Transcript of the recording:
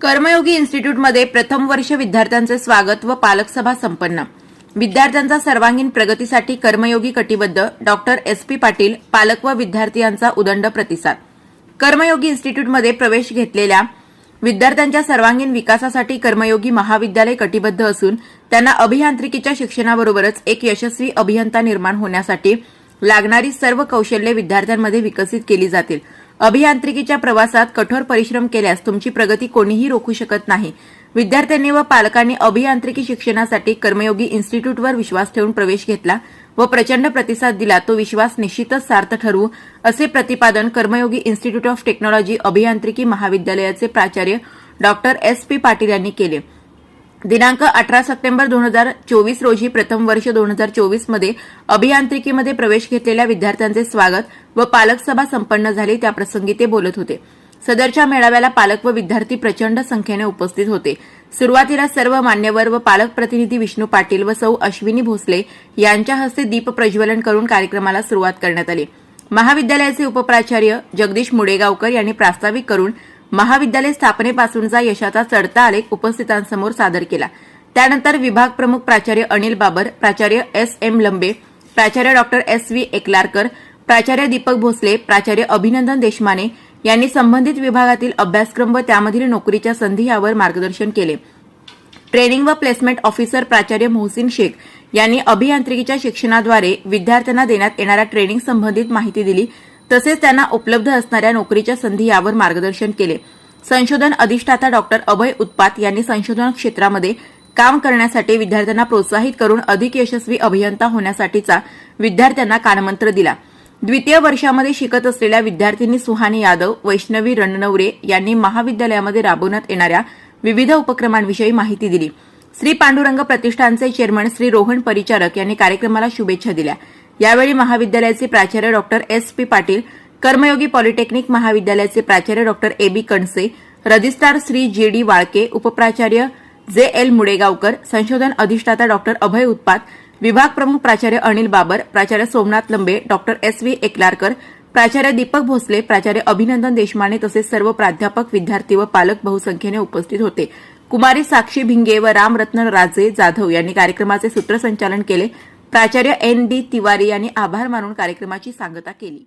कर्मयोगी इन्स्टिट्यूटमध्ये प्रथम वर्ष विद्यार्थ्यांचे स्वागत व पालकसभा संपन्न. विद्यार्थ्यांचा सर्वांगीण प्रगतीसाठी कर्मयोगी कटिबद्ध डॉक्टर एस पी पाटील पालक व विद्यार्थी यांचा उदंड प्रतिसाद. कर्मयोगी इन्स्टिट्यूटमध्ये प्रवेश घेतलेल्या विद्यार्थ्यांच्या सर्वांगीण विकासासाठी कर्मयोगी महाविद्यालय कटिबद्ध असून त्यांना अभियांत्रिकीच्या शिक्षणाबरोबरच एक यशस्वी अभियंता निर्माण होण्यासाठी लागणारी सर्व कौशल्ये विद्यार्थ्यांमध्ये विकसित केली जातील. अभियांत्रिकीच्या प्रवासात कठोर परिश्रम केल्यास तुमची प्रगती कोणीही रोखू शकत नाही. विद्यार्थ्यांनी व पालकांनी अभियांत्रिकी शिक्षणासाठी कर्मयोगी इन्स्टिट्यूटवर विश्वास ठेवून प्रवेश घेतला व प्रचंड प्रतिसाद दिला तो विश्वास निश्चितच सार्थ ठरवू असे प्रतिपादन कर्मयोगी इन्स्टिट्यूट ऑफ टेक्नॉलॉजी अभियांत्रिकी महाविद्यालयाचे प्राचार्य डॉक्टर एस पी पाटील यांनी केले. दिनांक अठरा सप्टेंबर दोन हजार चोवीस रोजी प्रथम वर्ष दोन हजार चोवीसमध्ये अभियांत्रिकीमध्ये प्रवेश घेतलेल्या विद्यार्थ्यांचे स्वागत व पालक सभा संपन्न झाली. त्याप्रसंगी ते बोलत होते. सदरच्या मेळाव्याला पालक व विद्यार्थी प्रचंड संख्येने उपस्थित होते. सुरुवातीला सर्व मान्यवर व पालक प्रतिनिधी विष्णू पाटील व सौ अश्विनी भोसले यांच्या हस्ते दीप प्रज्वलन करून कार्यक्रमाला सुरुवात करण्यात आली. महाविद्यालयाचे उपप्राचार्य जगदीश मुडेगावकर यांनी प्रास्ताविक करून महाविद्यालय स्थापनेपासूनचा यशाचा चढता आलेख उपस्थितांसमोर सादर केला. त्यानंतर विभाग प्रमुख प्राचार्य अनिल बाबर प्राचार्य एस एम लंबे प्राचार्य डॉक्टर एस व्ही एकलारकर प्राचार्य दीपक भोसले प्राचार्य अभिनंदन देशमाने यांनी संबंधित विभागातील अभ्यासक्रम व त्यामधील नोकरीच्या संधी यावर मार्गदर्शन केले. ट्रेनिंग व प्लेसमेंट ऑफिसर प्राचार्य मोहसिन शेख यांनी अभियांत्रिकीच्या शिक्षणाद्वारे विद्यार्थ्यांना देण्यात येणाऱ्या ट्रेनिंग संबंधित माहिती दिली. तसेच त्यांना उपलब्ध असणाऱ्या नोकरीच्या संधी यावर मार्गदर्शन केले. संशोधन अधिष्ठाता डॉक्टर अभय उत्पात यांनी संशोधन क्षेत्रामध्ये काम करण्यासाठी विद्यार्थ्यांना प्रोत्साहित करून अधिक यशस्वी अभियंता होण्यासाठीचा विद्यार्थ्यांना कानमंत्र दिला. द्वितीय वर्षामध्ये शिकत असलेल्या विद्यार्थिनी सुहानी यादव वैष्णवी रणनवरे यांनी महाविद्यालयामध्ये राबवण्यात येणाऱ्या विविध उपक्रमांविषयी माहिती दिली. श्री पांडुरंग प्रतिष्ठानचे चेअरमन श्री रोहन परिचारक यांनी कार्यक्रमाला शुभेच्छा दिल्या. यावेळी महाविद्यालयाचे प्राचार्य doctor S P Patil Karmayogi polytechnic महाविद्यालयाचे प्राचार्य doctor A B Kanase registrar Shri J D Walke उपप्राचार्य J L Mudegaonkar संशोधन अधिष्ठाता डॉक्टर अभय उत्पात विभाग प्रमुख प्राचार्य अनिल बाबर प्राचार्य सोमनाथ लंबे डॉक्टर एस व्ही एकलारकर प्राचार्य दीपक भोसले प्राचार्य अभिनंदन देशमाने तसेच सर्व प्राध्यापक विद्यार्थी व पालक बहुसंख्येने उपस्थित होते. कुमारी साक्षी भिंगे व रामरत्न राजे जाधव यांनी कार्यक्रमाचे सूत्रसंचालन केले. प्राचार्य एन डी तिवारी यांनी आभार मानून कार्यक्रमाची सांगता केली.